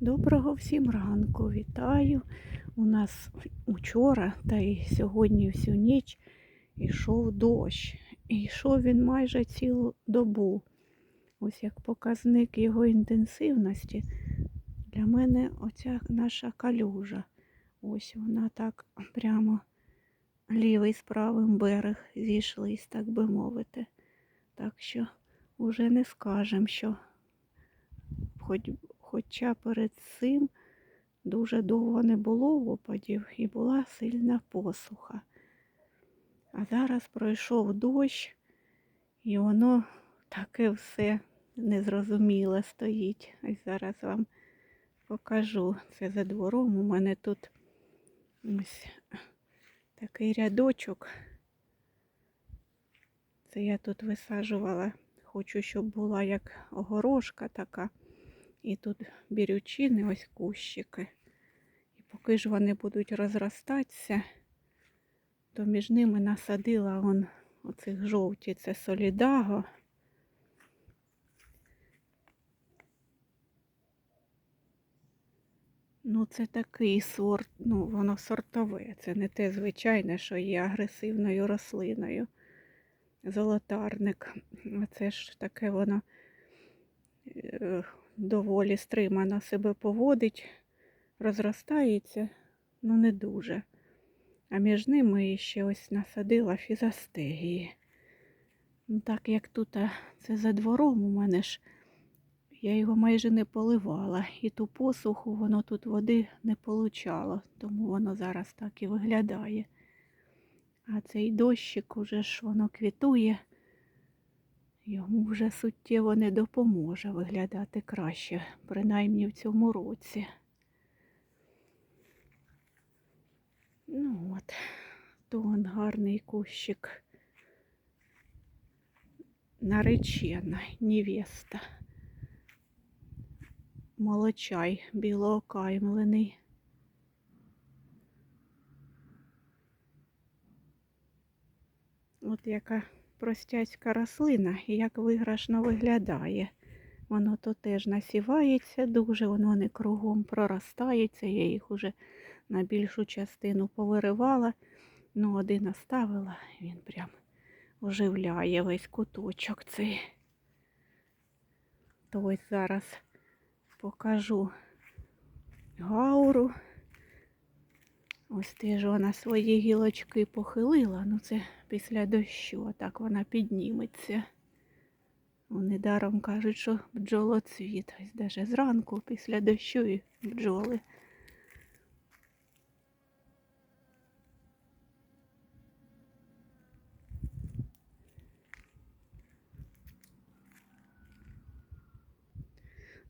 Доброго всім ранку, вітаю. У нас учора та й сьогодні всю ніч йшов дощ. І йшов він майже цілу добу. Ось як показник його інтенсивності. Для мене оця наша калюжа. Ось вона так прямо лівий з правим берег зійшлись, так би мовити. Так що вже не скажемо, що хоч Хоча перед цим дуже довго не було опадів і була сильна посуха. А зараз пройшов дощ, і воно таке все незрозуміле стоїть. Ось зараз вам покажу. Це за двором. У мене тут ось такий рядочок. Це я тут висаджувала. Хочу, щоб була як огорошка така. І тут бірючини, ось кущики. І поки ж вони будуть розростатися, то між ними насадила он оцих жовті, це солідаго. Ну, це такий сорт, ну, воно сортове. Це не те звичайне, що є агресивною рослиною. Золотарник. Це ж таке воно е, доволі стримано себе поводить, розростається, ну не дуже. А між ними ще ось насадила фізастегії. Ну, Так як тут це за двором у мене ж, я його майже не поливала. І ту посуху воно тут води не получало, тому воно зараз так і виглядає. А цей дощик уже ж воно квітує йому вже суттєво не допоможе виглядати краще, принаймні в цьому році. Ну от, то он гарний кущик. Наречена, невеста. Молочай білоокаймлений. От яка простяцька рослина як виграшно виглядає. Воно то теж насівається дуже, воно не кругом проростається. Я їх уже на більшу частину повиривала, ну один оставила, він прям оживляє весь куточок цей. То ось зараз покажу гауру. Ось теж вона свої гілочки похилила, ну це після дощу, так вона підніметься. Вони даром кажуть, що бджолоцвіт. Ось даже зранку після дощу і бджоли.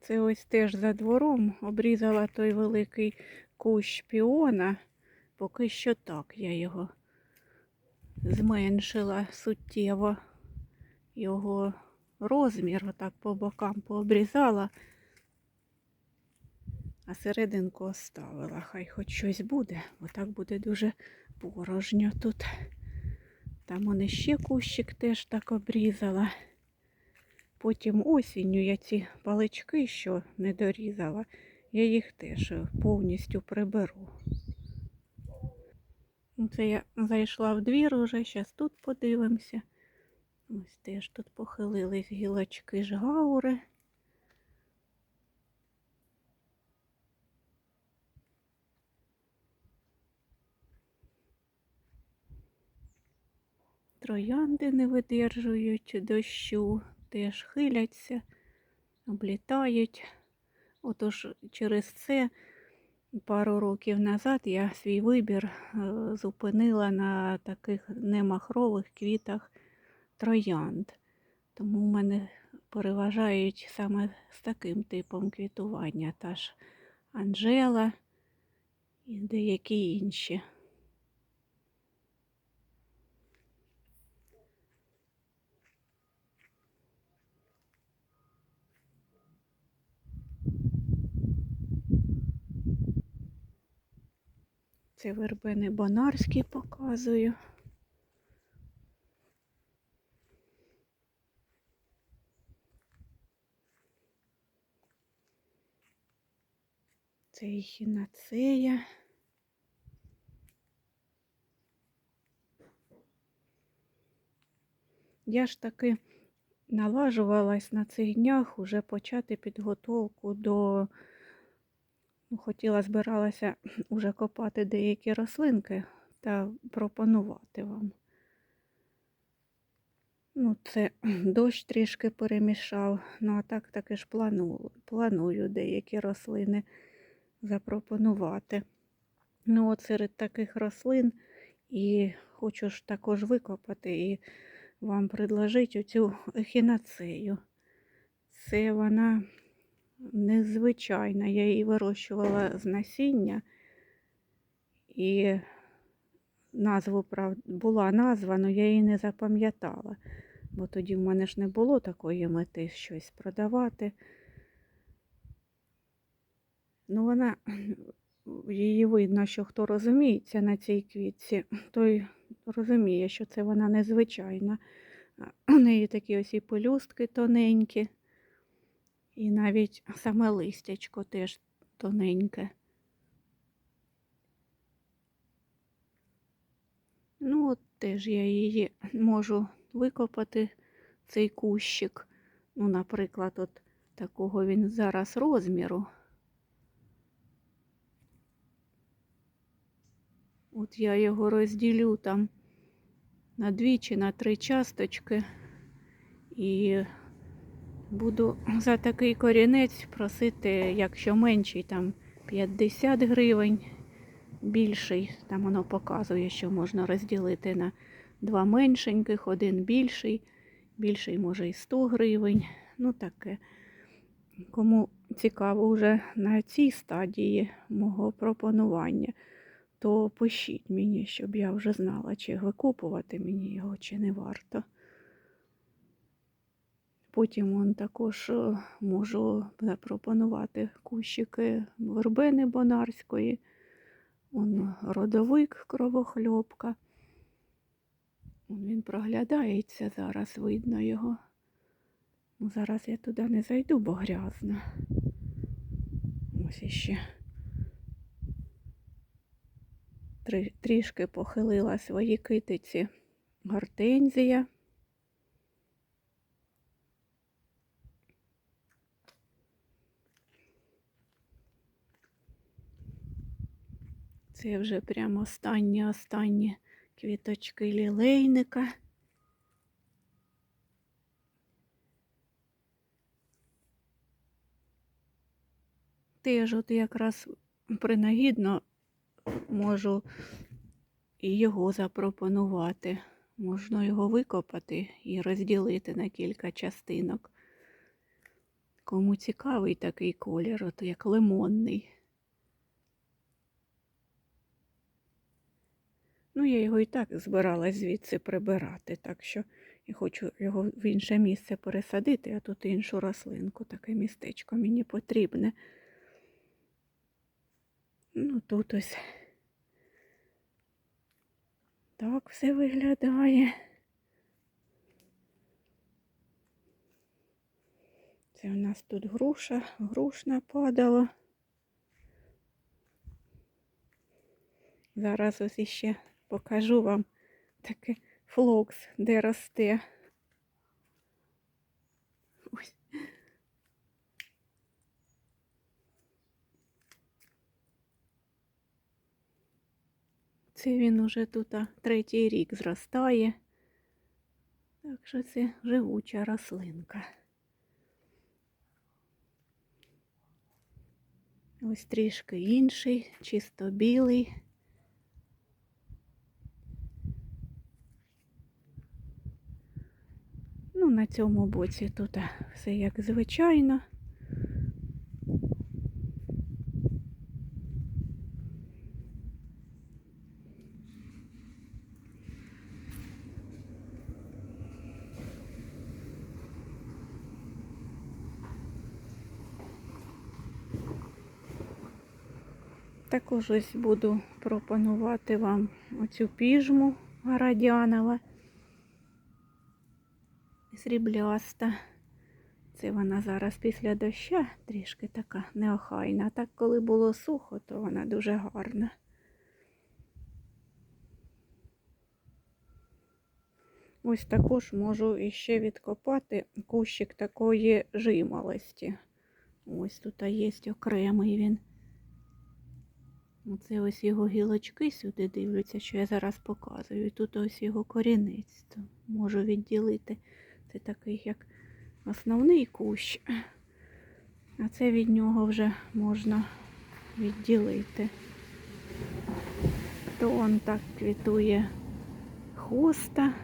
Це ось теж за двором обрізала той великий кущ піона. Поки що так я його зменшила суттєво його розмір, отак по бокам пообрізала, а серединку оставила. Хай хоч щось буде, бо так буде дуже порожньо тут. Там вони ще кущик теж так обрізала. Потім осінню я ці палички, що не дорізала, я їх теж повністю приберу. Це я зайшла в двір уже, зараз тут подивимося. Ось теж тут похилились гілочки жгаури. Троянди не видержують дощу, теж хиляться, облітають. Отож через це Пару років назад я свій вибір е, зупинила на таких немахрових квітах троянд. Тому в мене переважають саме з таким типом квітування. Та ж Анжела і деякі інші. Це вербини бонарські показую. Це і хінацея. Я ж таки наважувалась на цих днях уже почати підготовку до, хотіла, збиралася уже копати деякі рослинки та пропонувати вам. Ну, це дощ трішки перемішав, ну а так таки ж планую, планую деякі рослини запропонувати. Ну, от серед таких рослин і хочу ж також викопати і вам предложити оцю ехінацею. Це вона незвичайна. Я її вирощувала з насіння і назву, правда, була назва, але я її не запам'ятала, бо тоді в мене ж не було такої мети щось продавати. Ну, вона, її видно, що хто розуміється на цій квітці, той розуміє, що це вона незвичайна. У неї такі ось і пелюстки тоненькі, і навіть саме листячко теж тоненьке. Ну, от теж я її можу викопати, цей кущик. Ну, наприклад, от такого він зараз розміру. От я його розділю там на дві чи на три часточки і буду за такий корінець просити, якщо менший, там 50 гривень, більший, там воно показує, що можна розділити на два меншеньких, один більший, більший може і 100 гривень. Ну таке. Кому цікаво вже на цій стадії мого пропонування то пишіть мені, щоб я вже знала, чи викопувати мені його, чи не варто. Потім он також е, можу запропонувати кущики вербени бонарської, он родовик кровохльопка. Він проглядається, зараз видно його. Ну, Зараз я туди не зайду, бо грязно. Ось іще. трішки похилила свої китиці гортензія. Це вже прямо останні останні квіточки лілейника. Теж от якраз принагідно можу його запропонувати. Можна його викопати і розділити на кілька частинок. Кому цікавий такий колір, от як лимонний. Ну, я його і так збиралась звідси прибирати, так що я хочу його в інше місце пересадити, а тут іншу рослинку, таке містечко мені потрібне. Ну, тут ось так все виглядає. Це у нас тут груша, груш нападала. Зараз ось іще покажу вам таке флокс, де росте. Ось. Це він уже тут третій рік зростає. Так що це живуча рослинка. Ось трішки інший, чисто білий. Ну, на цьому боці тут все як звичайно. Також ось буду пропонувати вам оцю піжму Городянова. Срібляста. Це вона зараз після доща трішки така неохайна. Так, коли було сухо, то вона дуже гарна. Ось також можу іще відкопати кущик такої жимолості. Ось тут є окремий він. Оце ось його гілочки сюди дивляться, що я зараз показую. І тут ось його корінець. То можу відділити. Це такий як основний кущ. А це від нього вже можна відділити. То он так квітує хоста.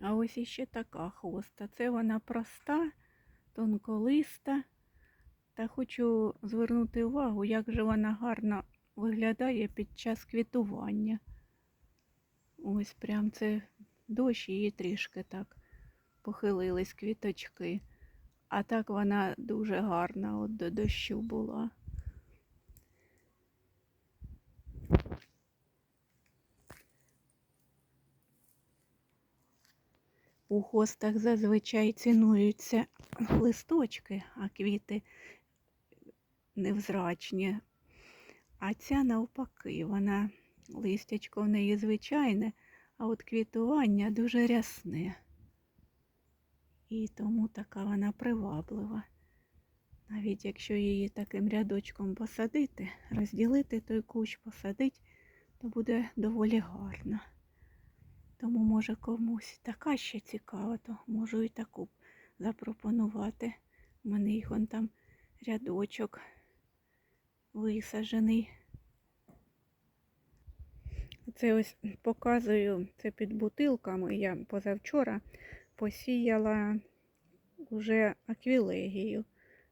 А ось іще така хоста. Це вона проста, тонколиста. Та хочу звернути увагу, як же вона гарно виглядає під час квітування. Ось прям це дощ її трішки так похилились квіточки. А так вона дуже гарна от до дощу була. У хостах зазвичай цінуються листочки, а квіти невзрачні. А ця навпаки, вона листячко в неї звичайне, а от квітування дуже рясне. І тому така вона приваблива. Навіть якщо її таким рядочком посадити, розділити той кущ, посадити, то буде доволі гарно. Тому, може, комусь така ще цікава, то можу і таку запропонувати. У мене їх вон там рядочок висаджений. Це ось показую це під бутилками. Я позавчора посіяла уже аквілегію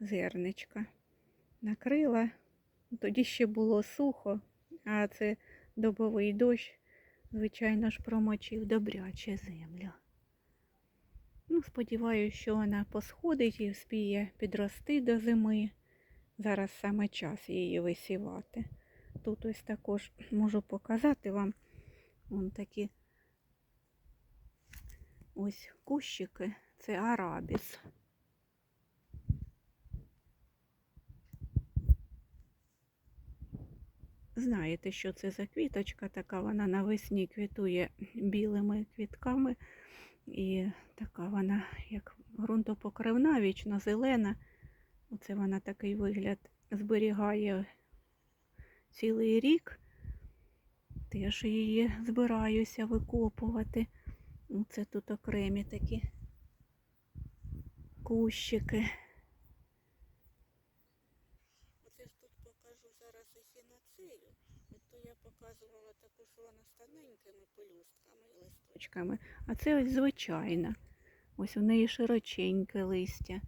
зерничка. Накрила, тоді ще було сухо, а це добовий дощ, звичайно ж, промочив добряче землю. Ну, сподіваюся, що вона посходить і вспіє підрости до зими. Зараз саме час її висівати. Тут ось також можу показати вам вон такі ось кущики. Це арабіс. Знаєте, що це за квіточка така, вона навесні квітує білими квітками. І така вона, як ґрунтопокривна, вічно зелена. Оце вона такий вигляд зберігає цілий рік. Теж її збираюся викопувати. Оце тут окремі такі кущики. Оце ж тут покажу зараз ехінацею. То я показувала таку, що вона з тоненькими пелюстками і листочками. А це ось звичайна. Ось у неї широченьке листя.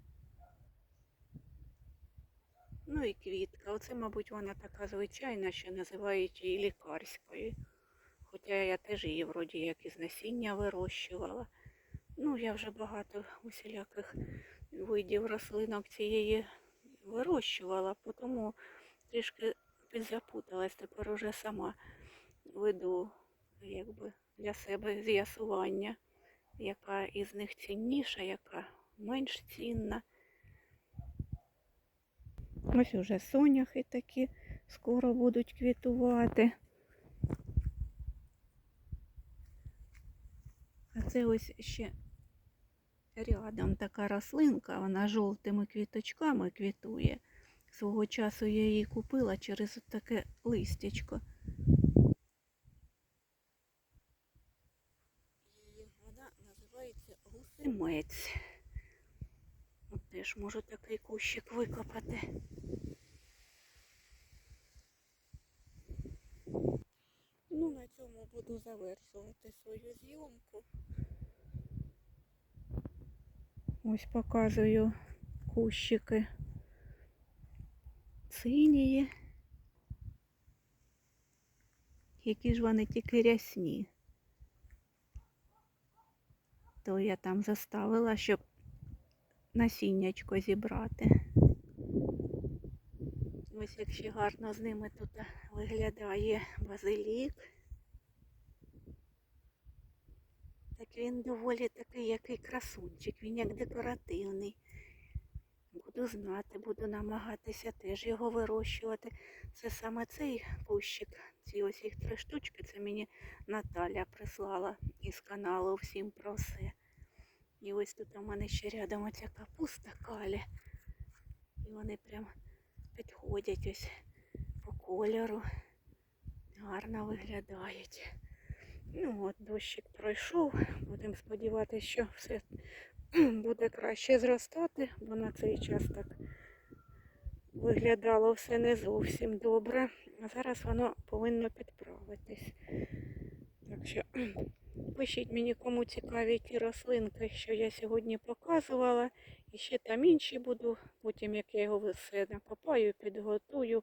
Ну і квітка. Оце, мабуть, вона така звичайна, що називають її лікарською. Хоча я теж її вроді як із насіння вирощувала. Ну, я вже багато усіляких видів рослинок цієї вирощувала, тому трішки підзапуталась. Тепер уже сама веду якби, для себе з'ясування, яка із них цінніша, яка менш цінна. Ось уже соняхи такі скоро будуть квітувати. А це ось ще рядом така рослинка, вона жовтими квіточками квітує. Свого часу я її купила через таке листячко. Вона називається гусимець. Теж можу такий кущик викопати. Ну, на цьому буду завершувати свою зйомку. Ось показую кущики синії. Які ж вони тільки рясні. То я там заставила, щоб насіннячко зібрати. Ось як ще гарно з ними тут виглядає базилік. Так він доволі такий, який красунчик, він як декоративний. Буду знати, буду намагатися теж його вирощувати. Це саме цей кущик, ці ось їх три штучки, це мені Наталя прислала із каналу всім про все. І ось тут у мене ще рядом оця капуста калі. І вони прям підходять ось по кольору. Гарно виглядають. Ну от дощик пройшов. Будемо сподіватися, що все буде краще зростати, бо на цей час так виглядало все не зовсім добре. А зараз воно повинно підправитись. Так що пишіть мені, кому цікаві ті рослинки, що я сьогодні показувала. І ще там інші буду. Потім, як я його все накопаю, підготую.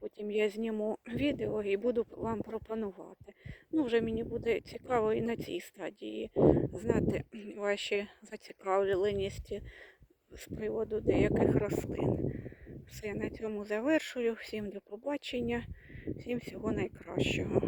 Потім я зніму відео і буду вам пропонувати. Ну, вже мені буде цікаво і на цій стадії знати ваші зацікавленості з приводу деяких рослин. Все, на цьому завершую. Всім до побачення, всім всього найкращого.